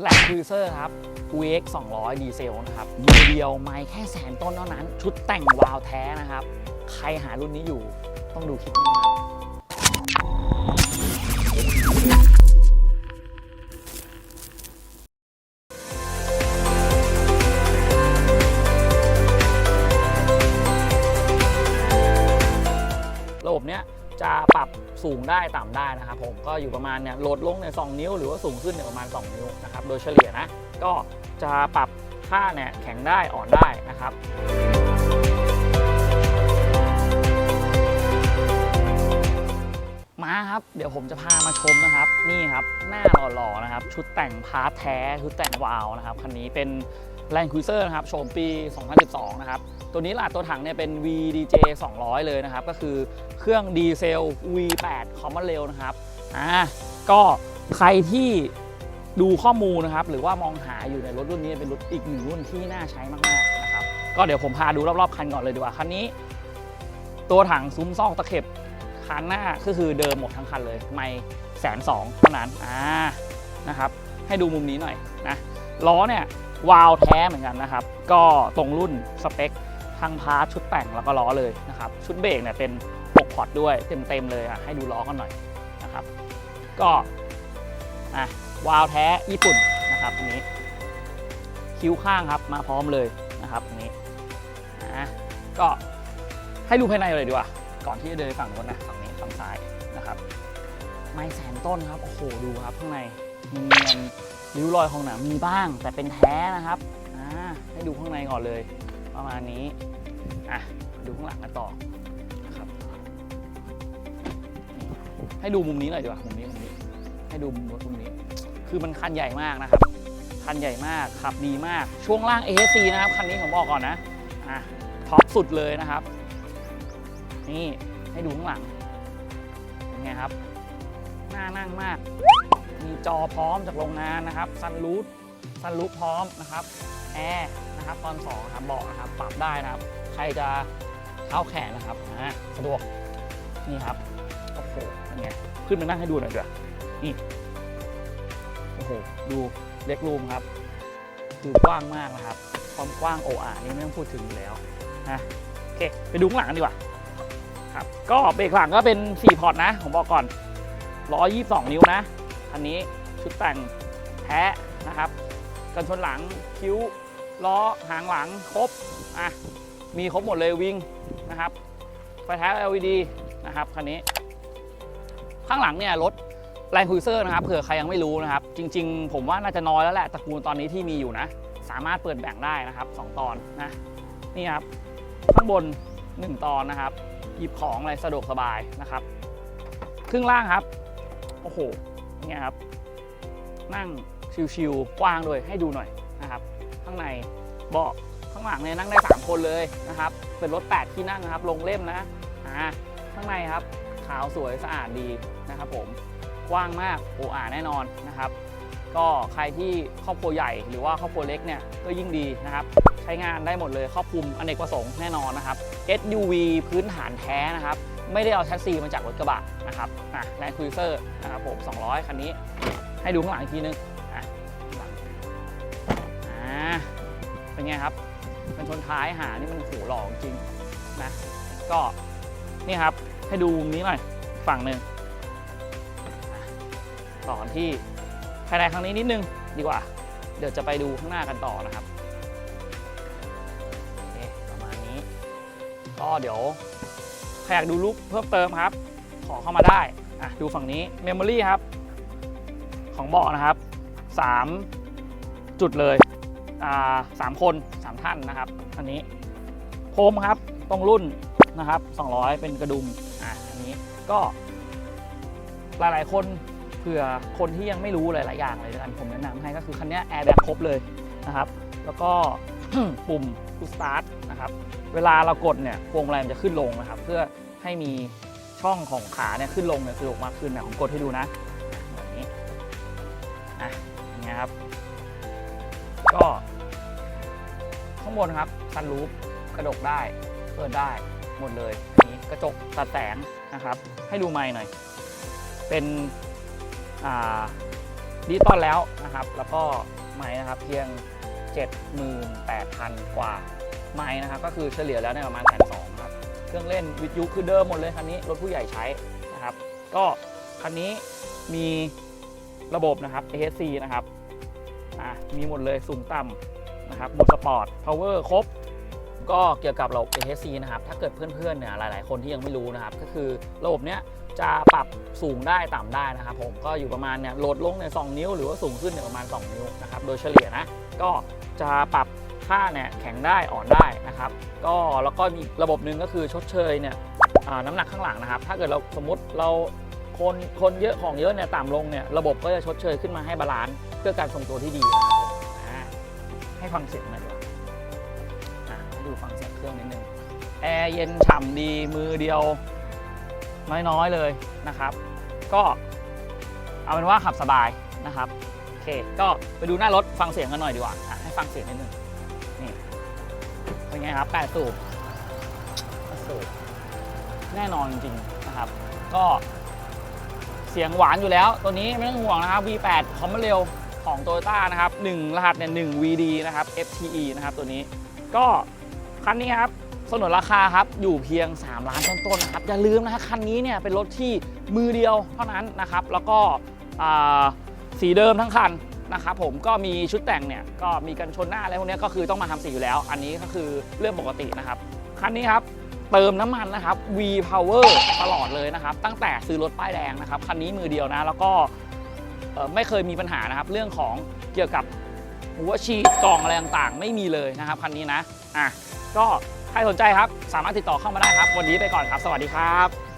แลนด์ครูเซอร์ครับ VX 200 ดีเซลนะครับมือเดียวไม่แค่แสนต้นเท่านั้น ชุดแต่งวาวแท้นะครับ ใครหารุ่นนี้อยู่ต้องดูคลิปนี้ครับ สูงได้ต่ำได้นะครับผมก็อยู่ประมาณเนี่ยโหลดลงเนี่ยสนิ้ว หรือว่าสูงขึ้นเนี่ยประมาณ 2 นิ้วนะครับโดยเฉลี่ยนะก็จะปรับค่าเนี่ยแข็งได้อ่อนได้นะครับมาครับเดี๋ยวผมจะพามาชมนะครับ นี่ครับ หน้าหล่อๆนะครับ ชุดแต่งพาร์ทแท้ ชุดแต่งวาวนะครับคันนี้เป็น Land Cruiser นะครับโฉมปี 2012 นะครับ ตัวนี้หลาดตัวถังเนี่ยเป็น VDJ 200 เลยนะครับ ก็คือเครื่องดีเซล V8 Common Rail นะครับ อ่า ก็ใครที่ดูข้อมูลนะครับ หรือว่ามองหาอยู่ในรถรุ่นนี้เป็นรถอีกหนึ่งรุ่นที่น่าใช้มากๆนะครับ ก็เดี๋ยวผมพาดูรอบๆคันก่อนเลยดีกว่า คันนี้ ตัวถังซุ้มซอกตะเข็บคันหน้าก็คือเดิมหมดทั้งคันเลย ไม่แสนสองเท่านั้น อ่า นะครับ ให้ดูมุมนี้หน่อยนะล้อเนี่ยวาล์วแท้เหมือนกันนะครับ ก็ตรงรุ่นสเปคทั้งพาร์ทชุดแต่งแล้วก็ล้อเลยนะครับชุดเบรกเนี่ยเป็น6พอร์ตด้วยเต็มๆเลยอะให้ดูล้อกันหน่อยนะครับ ก็อะวาล์วแท้ญี่ปุ่นนะครับอันนี้คิ้วข้างครับมาพร้อมเลยนะครับอันนี้อะก็ให้ดูภายในเลยดีกว่า ก่อนที่จะเดินฝั่งนู้นนะฝั่งนี้ฝั่งซ้ายนะครับ ไม้แสนต้นครับ โอ้โห ดูครับข้างใน เนียนริ้วรอยของหนังมีบ้าง แต่เป็นแท้นะครับให้ดูข้างในก่อนเลย ประมาณนี้อะดูข้างหลังกันต่อนะครับให้ดูมุมนี้หน่อยดีกว่ามุมนี้มุมนี้ ให้ดูมุมมุมนี้ คือมันคันใหญ่มากนะครับคันใหญ่มากขับดีมาก ช่วงล่าง ASC นะครับคันนี้ผมบอกก่อนนะอะท็อปสุดเลยนะครับนี่ให้ดูข้างหลังเป็นไงครับน่านั่งมาก มีจอพร้อมจากโรงงานนะครับซันรูทซันรูทพร้อมนะครับแอร์นะครับตอนสองนะครับเบาะนะครับปรับได้นะครับ ใครจะเท้าแขนนะครับอ่าสะดวกนี่ครับโอ้โหเป็นไงขึ้นมานั่งให้ดูหน่อยด้วยนี่โอ้โหดูเล็กรูมครับ คือกว้างมากนะครับ ความกว้างโออานี่ไม่ต้องพูดถึงอยู่แล้วนะโอเคไปดูข้างหลังกันดีกว่าครับก็เบรกหลังก็เป็น 4 พอร์ตนะ ผมบอกก่อน 122 นิ้วนะ อันนี้ชุดแต่งแท้นะครับ กันชนหลังคิ้วล้อหางหลังครบอะมีครบหมดเลยวิงนะครับไฟท้าย LED นะครับคันนี้ ข้างหลังเนี่ยรถแรงคุยเซอร์นะครับเผื่อใครยังไม่รู้นะครับ จริง ๆ ผมว่าน่าจะน้อยแล้วแหละตระกูลตอนนี้ที่มีอยู่นะ สามารถเปิดแบ่งได้นะครับ 2 ตอนนะนี่ครับข้างบน 1 ตอนนะครับหยิบของอะไรสะดวกสบายนะครับ ครึ่งล่างครับ โอ้โห เนี่ยครับนั่งชิวๆกว้างด้วยให้ดูหน่อยนะครับข้างในเบาะข้างหลังเนี่ยนั่งได้ 3 คนเลยนะครับเป็นรถ 8 ที่นั่งนะครับลงเล่มนะอ่าข้างในครับขาวสวยสะอาดดีนะครับผมกว้างมากโออาแน่นอนนะครับ ก็ใครที่ครอบครัวใหญ่หรือว่าครอบครัวเล็กเนี่ยก็ยิ่งดีนะครับใช้งานได้หมดเลยครอบคลุมอเนกประสงค์แน่นอนนะครับ SUV พื้นฐานแท้นะครับ ไม่ได้เอาแชสซีมาจากรถกระบะนะครับอะแลนด์ครูเซอร์นะครับผม200 คันนี้ ให้ดูข้างหลังอีกทีนึงอะอ่าเป็นไงครับเป็นชนท้ายหานี่มันโหหล่อจริงนะก็นี่ครับให้ดูมุมนี้หน่อยฝั่งหนึ่งต่อที่ภายในครั้งนี้นิดนึงดีกว่า เดี๋ยวจะไปดูข้างหน้ากันต่อนะครับโอเคประมาณนี้ ก็เดี๋ยว ครอยากดูรูปเพิ่มเติมครับ ขอเข้ามาได้อะดูฝั่งนี้ Memory ครับ ของเบาะนะครับ 3 จุดเลยอ่าสามคน 3 ท่านนะครับอันนี้โคมครับตรงรุ่นนะครับ 200 เป็นกระดุมอะอันนี้ก็ หลายๆ คนเผื่อคนที่ยังไม่รู้หลาย ๆ อย่างเลยกันผมแนะนำให้ก็คือคันนี้แอร์แบ็คครบเลยนะครับ แล้วก็ ปุ่ม push start นะครับเวลาเรากดเนี่ยพวงมาลัยมันจะขึ้นลงนะครับ เพื่อให้มีช่องของขาเนี่ยขึ้นลงเนี่ยสะดวกมากขึ้นนะผมกดให้ดูนะแบบนี้อะอย่างเงี้ยครับก็ข้างบนครับซันรูฟกระดกได้เปิดได้หมดเลยอันนี้กระจกตัดแสงนะครับ ให้ดูไม้หน่อย เป็นอ่าดิจิตอลแล้วนะครับ แล้วก็ไม้นะครับเพียง 78,000 กว่าไม้นะครับก็คือเฉลี่ยแล้วเนี่ยประมาณแสนสองครับเครื่องเล่นวิทยุคือเดิมหมดเลยคันนี้รถผู้ใหญ่ใช้นะครับ ก็คันนี้มีระบบนะครับ ASC นะครับมีหมดเลยสูงต่ำนะครับหมดสปอร์ต power ครบ ก็เกี่ยวกับระบบ ASC นะครับถ้าเกิดเพื่อนๆเนี่ยหลาย ๆ คนที่ยังไม่รู้นะครับ ก็คือระบบเนี้ยจะปรับสูงได้ต่ำได้นะครับผมก็อยู่ประมาณเนี่ยโหลดลงเนี่ยสนิ้ว หรือว่าสูงขึ้นเนี่ยประมาณ 2 นิ้วนะครับโดยเฉลี่ยนะก็ จะปรับค่าเนี่ยแข็งได้อ่อนได้นะครับก็แล้วก็มีอีกระบบหนึ่งก็คือชดเชยเนี่ยน้ำหนักข้างหลังนะครับ ถ้าเกิดเราสมมติเราคนคนเยอะของเยอะเนี่ยต่ำลงเนี่ยระบบก็จะชดเชยขึ้นมาให้บาลานซ์เพื่อการทรงตัวที่ดีนะครับให้ฟังเสียงหน่อยดีกว่าดูฟังเสียงเครื่องนิดนึงแอร์เย็นฉ่ำดีมือเดียวน้อยๆเลยนะครับ ก็เอาเป็นว่าขับสบายนะครับโอเคก็ไปดูหน้ารถฟังเสียงกันหน่อยดีกว่า ให้ฟังเสียงนิดนึงนี่เป็นไงครับแปดสูบแปดสูบแน่นอนจริงๆนะครับ ก็เสียงหวานอยู่แล้ว ตัวนี้ไม่ต้องห่วงนะครับ V8 คอมมเร็วของ Toyota นะครับ1รหัสเนี่ย1 VD นะครับ FTE นะครับตัวนี้ก็คันนี้ครับสนนราคาครับอยู่เพียง 3 ล้านต้นๆนะครับอย่าลืมนะฮะคันนี้เนี่ยเป็นรถที่มือเดียวเท่านั้นนะครับ แล้วก็สีเดิมทั้งคัน นะครับผมก็มีชุดแต่งเนี่ยก็มีกันชนหน้าอะไรพวกนี้ก็คือต้องมาทำสีอยู่แล้ว อันนี้ก็คือเรื่องปกตินะครับคันนี้ครับเติมน้ำมันนะครับ V Power ตลอดเลยนะครับ ตั้งแต่ซื้อรถป้ายแดงนะครับคันนี้มือเดียวนะ แล้วก็ไม่เคยมีปัญหานะครับ เรื่องของเกี่ยวกับหัวฉีดกล่องอะไรต่างๆ ไม่มีเลยนะครับคันนี้นะอะก็ใครสนใจครับ สามารถติดต่อเข้ามาได้ครับ วันนี้ไปก่อนครับ สวัสดีครับ